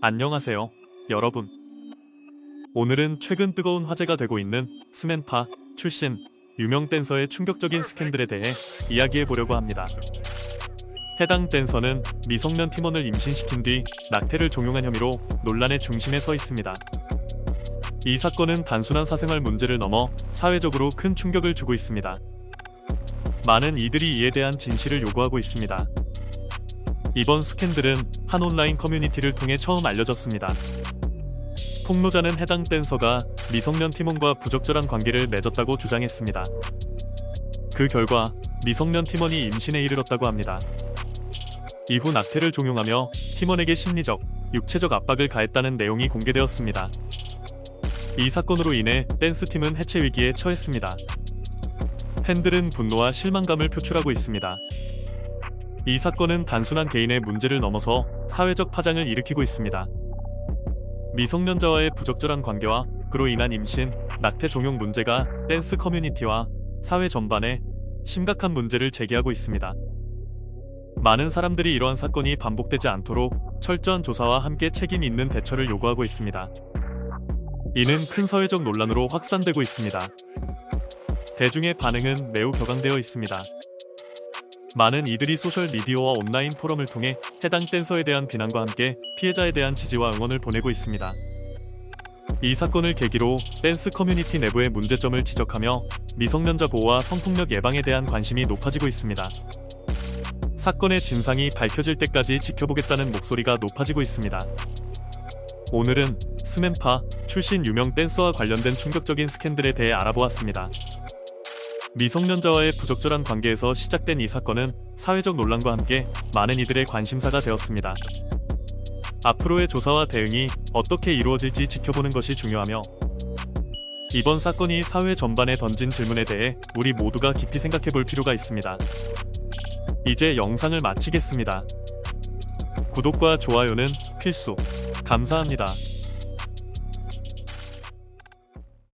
안녕하세요, 여러분. 오늘은 최근 뜨거운 화제가 되고 있는 스맨파 출신 유명 댄서의 충격적인 스캔들에 대해 이야기해 보려고 합니다. 해당 댄서는 미성년 팀원을 임신시킨 뒤 낙태를 종용한 혐의로 논란의 중심에 서 있습니다. 이 사건은 단순한 사생활 문제를 넘어 사회적으로 큰 충격을 주고 있습니다. 많은 이들이 이에 대한 진실을 요구하고 있습니다. 이번 스캔들은 한 온라인 커뮤니티를 통해 처음 알려졌습니다. 폭로자는 해당 댄서가 미성년 팀원과 부적절한 관계를 맺었다고 주장했습니다. 그 결과 미성년 팀원이 임신에 이르렀다고 합니다. 이후 낙태를 종용하며 팀원에게 심리적, 육체적 압박을 가했다는 내용이 공개되었습니다. 이 사건으로 인해 댄스팀은 해체 위기에 처했습니다. 팬들은 분노와 실망감을 표출하고 있습니다. 이 사건은 단순한 개인의 문제를 넘어서 사회적 파장을 일으키고 있습니다. 미성년자와의 부적절한 관계와 그로 인한 임신, 낙태 종용 문제가 댄스 커뮤니티와 사회 전반에 심각한 문제를 제기하고 있습니다. 많은 사람들이 이러한 사건이 반복되지 않도록 철저한 조사와 함께 책임 있는 대처를 요구하고 있습니다. 이는 큰 사회적 논란으로 확산되고 있습니다. 대중의 반응은 매우 격앙되어 있습니다. 많은 이들이 소셜미디어와 온라인 포럼을 통해 해당 댄서에 대한 비난과 함께 피해자에 대한 지지와 응원을 보내고 있습니다. 이 사건을 계기로 댄스 커뮤니티 내부의 문제점을 지적하며 미성년자 보호와 성폭력 예방에 대한 관심이 높아지고 있습니다. 사건의 진상이 밝혀질 때까지 지켜보겠다는 목소리가 높아지고 있습니다. 오늘은 스맨파 출신 유명 댄서와 관련된 충격적인 스캔들에 대해 알아보았습니다. 미성년자와의 부적절한 관계에서 시작된 이 사건은 사회적 논란과 함께 많은 이들의 관심사가 되었습니다. 앞으로의 조사와 대응이 어떻게 이루어질지 지켜보는 것이 중요하며 이번 사건이 사회 전반에 던진 질문에 대해 우리 모두가 깊이 생각해 볼 필요가 있습니다. 이제 영상을 마치겠습니다. 구독과 좋아요는 필수. 감사합니다.